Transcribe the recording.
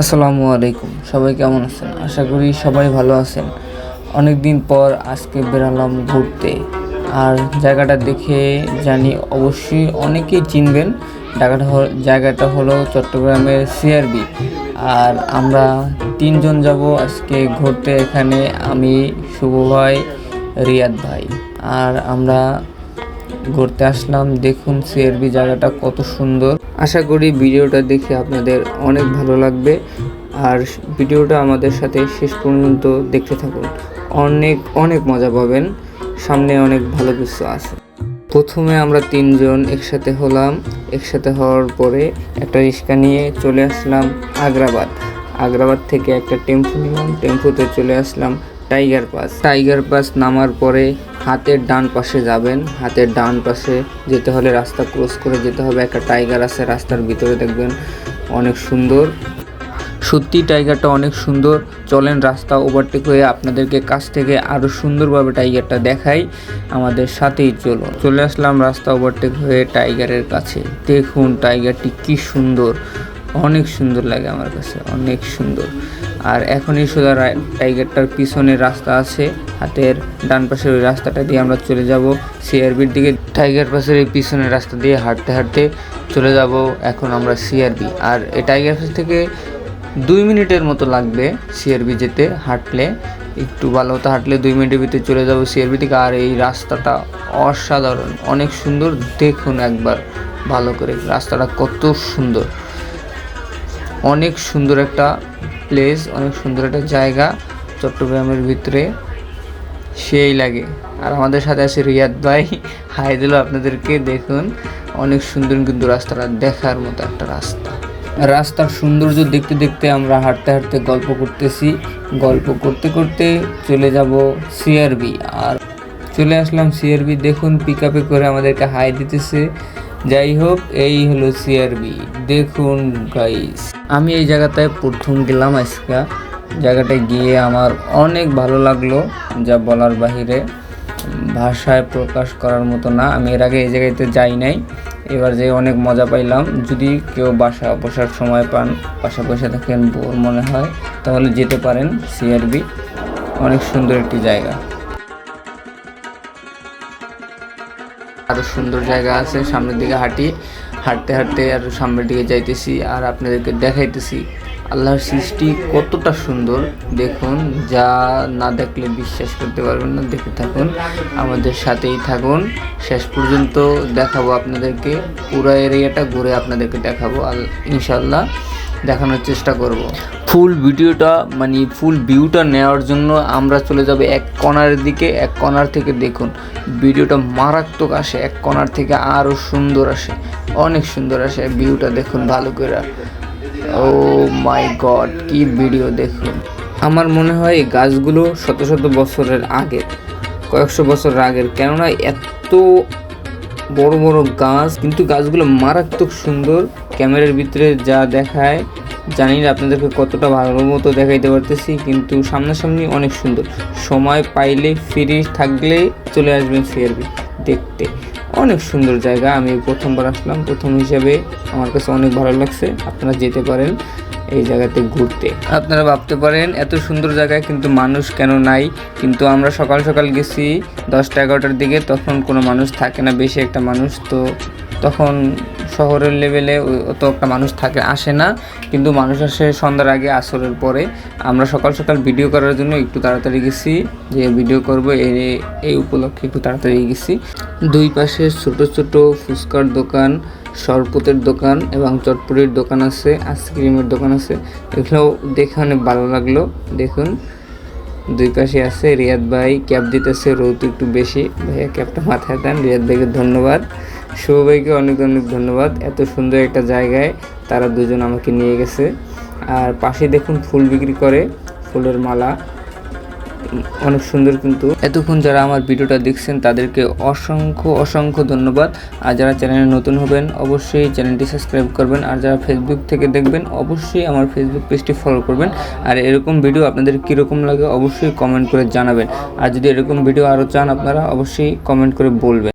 আসসালামু আলাইকুম। সবাই কেমন আছেন? আশা করি সবাই ভালো আছেন। অনেক দিন পর আজকে বেরালাম ঘুরতে। আর জায়গাটা দেখে জানি অবশ্যই অনেকেই চিনবেন। জায়গাটা জায়গাটা হলো চট্টগ্রামের সিআরবি আর আমরা তিনজন যাব আজকে ঘুরতে। এখানে আমি, শুভ ভাই, রিয়াদ ভাই। আর আমরা ঘুরতে আসলাম। দেখুন সিআরবি জায়গাটা কত সুন্দর। আশা করি ভিডিওটা দেখে আপনাদের অনেক ভালো লাগবে। আর ভিডিওটা আমাদের সাথে শেষ পর্যন্ত দেখতে থাকুন। অনেক অনেক মজা পাবেন। সামনে অনেক ভালো কিছু আছে। প্রথমে আমরা তিনজন একসাথে হলাম। একসাথে হওয়ার পরে একটা রিক্সা নিয়ে চলে আসলাম আগ্রাবাদ। আগ্রাবাদ থেকে একটা টেম্পু নিলাম। টেম্পুতে চলে আসলাম টাইগার পাস টাইগার পাস নামার পরে হাতের ডান পাশে যাবেন। হাতের ডান পাশে যেতে হলে রাস্তা ক্রস করে যেতে হবে। একটা টাইগার আছে, রাস্তার ভিতরে দেখবেন অনেক সুন্দর। সত্যি টাইগারটা অনেক সুন্দর। চলেন রাস্তা ওভারটেক হয়ে আপনাদেরকে কাছ থেকে আরও সুন্দরভাবে টাইগারটা দেখাই। আমাদের সাথেই চলো চলে আসলাম রাস্তা ওভারটেক হয়ে টাইগারের কাছে। দেখুন টাইগারটি কি সুন্দর। অনেক সুন্দর লাগে আমার কাছে। অনেক সুন্দর। আর এখনই সোজা টাইগারটার পিছনে রাস্তা আছে। হাতের ডান পাশের ওই রাস্তাটা দিয়ে আমরা চলে যাব সিআরবির দিকে। টাইগার পাশের এই পিছনের রাস্তা দিয়ে হাঁটতে হাঁটতে চলে যাব এখন আমরা সিআরবি। আর এই টাইগার পাশ থেকে দুই মিনিটের মতো লাগবে সিআরবি যেতে হাঁটলে। একটু ভালো মতো হাঁটলে দুই মিনিটের ভিতরে চলে যাব সিআরবি থেকে। আর এই রাস্তাটা অসাধারণ, অনেক সুন্দর। দেখুন একবার ভালো করে, রাস্তাটা কত সুন্দর। অনেক সুন্দর একটা প্লেস অনেক সুন্দর একটা জায়গা, চট্টগ্রামের ভিতরে। সেই লাগে। আর আমাদের সাথে আছে রিয়াদ ভাই। হাই দিল আপনাদেরকে দেখুন। অনেক সুন্দর কিন্তু রাস্তাটা, দেখার মতো একটা রাস্তা। রাস্তার সৌন্দর্য দেখতে দেখতে আমরা হাঁটতে হাঁটতে গল্প করতেছি। গল্প করতে করতে চলে যাব সিআরবি আর চলে আসলাম সিআরবি দেখুন পিক আপে করে আমাদেরকে হাই দিতেছে। যাই হোক, এই হলো সিআরবি দেখুন গাইস আমি এই জায়গাটায় প্রথম গেলাম আজকে। জায়গাটায় গিয়ে আমার অনেক ভালো লাগল, যা বলার বাহিরে। ভাষায় প্রকাশ করার মতো না, আমি এর আগে এই জায়গাতে যাই নাই। এবার যে অনেক মজা পাইলাম। যদি কেউ বাসা বসার সময় পান, বাসা বসে থাকেন বোর মনে হয়, তাহলে যেতে পারেন সিআরবি অনেক সুন্দর একটি জায়গা। আরও সুন্দর জায়গা আছে সামনের দিকে হাঁটি। হাঁটতে হাঁটতে আর সামনের দিকে যাইতেছি আর আপনাদেরকে দেখাইতেছি। আল্লাহর সৃষ্টি কতটা সুন্দর। দেখুন, যা না দেখলে বিশ্বাস করতে পারবেন না। দেখে থাকুন, আমাদের সাথেই থাকুন। শেষ পর্যন্ত দেখাবো আপনাদেরকে। পুরো এরিয়াটা ঘুরে আপনাদেরকে দেখাবো। আল ইনশাল্লাহ দেখানোর চেষ্টা করব। ফুল ভিডিওটা মানে ফুল ভিউটা নেওয়ার জন্য আমরা চলে যাব এক কর্নারের দিকে। এক কর্নার থেকে দেখুন, ভিডিওটা মারাত্মক আসে। এক কর্নার থেকে আরও সুন্দর আসে। অনেক সুন্দর আসে ভিউটা দেখুন, ভালো করে। ও মাই গড কি ভিডিও দেখুন। আমার মনে হয় এই গাছগুলো শত শত বছরের আগে, কয়েকশো বছরের আগের। কেননা এত বড় বড় গাছ, কিন্তু গাছগুলো মারাত্মক সুন্দর। ক্যামেরার ভিতরে যা দেখায়, জানি না আপনাদেরকে কতটা ভালো মতো দেখাইতে পারতেছি, কিন্তু সামনাসামনি অনেক সুন্দর। সময় পাইলে ফ্রি থাকলে চলে আসবেন সিআরবি দেখতে। অনেক সুন্দর জায়গা। আমি প্রথমবার আসলাম, প্রথম হিসাবে আমার কাছে অনেক ভালো লাগছে। আপনারা যেতে পারেন এই জায়গাতে ঘুরতে। আপনারা ভাবতে পারেন, এত সুন্দর জায়গায় কিন্তু মানুষ কেন নাই? কিন্তু আমরা সকাল সকাল গেছি, দশটা এগারোটার দিকে, তখন কোনো মানুষ থাকে না, বেশি একটা মানুষ। তো তখন শহরের লেভেলে অত একটা মানুষ থাকে, আসে না। কিন্তু মানুষ আসে সন্ধ্যার আগে আসরের পরে। আমরা সকাল সকাল ভিডিও করার জন্য একটু তাড়াতাড়ি গেছি, যে ভিডিও করব এই এই উপলক্ষে একটু তাড়াতাড়ি গেছি। দুই পাশে ছোট ছোট ফুচকার দোকান, শরবতের দোকান এবং চটপটির দোকান আছে আইসক্রিমের দোকান আছে। এগুলো দেখে অনেক ভালো লাগল। দেখুন। দুই পাশে আছে রিয়াদ ভাই ক্যাপ দিতেছে রৌত একটু বেশি। ভাইয়া ক্যাপটা মাথায় দেন, রিয়াদ ভাইকে ধন্যবাদ। শুভ ভাইকে অনেক অনেক ধন্যবাদ। এত সুন্দর একটা জায়গায় তারা দুজন আমাকে নিয়ে গেছে। আর পাশে দেখুন ফুল বিক্রি করে, ফুলের মালা। অনেক সুন্দর কিন্তু। এতক্ষণ যারা আমার ভিডিওটা দেখছেন, তাদেরকে অসংখ্য অসংখ্য ধন্যবাদ। আর যারা চ্যানেলে নতুন হবেন, অবশ্যই চ্যানেলটি সাবস্ক্রাইব করবেন। আর যারা ফেসবুক থেকে দেখবেন, অবশ্যই আমার ফেসবুক পেজটি ফলো করবেন। আর এরকম ভিডিও আপনাদের কীরকম লাগে, অবশ্যই কমেন্ট করে জানাবেন। আর যদি এরকম ভিডিও আরও চান আপনারা, অবশ্যই কমেন্ট করে বলবেন।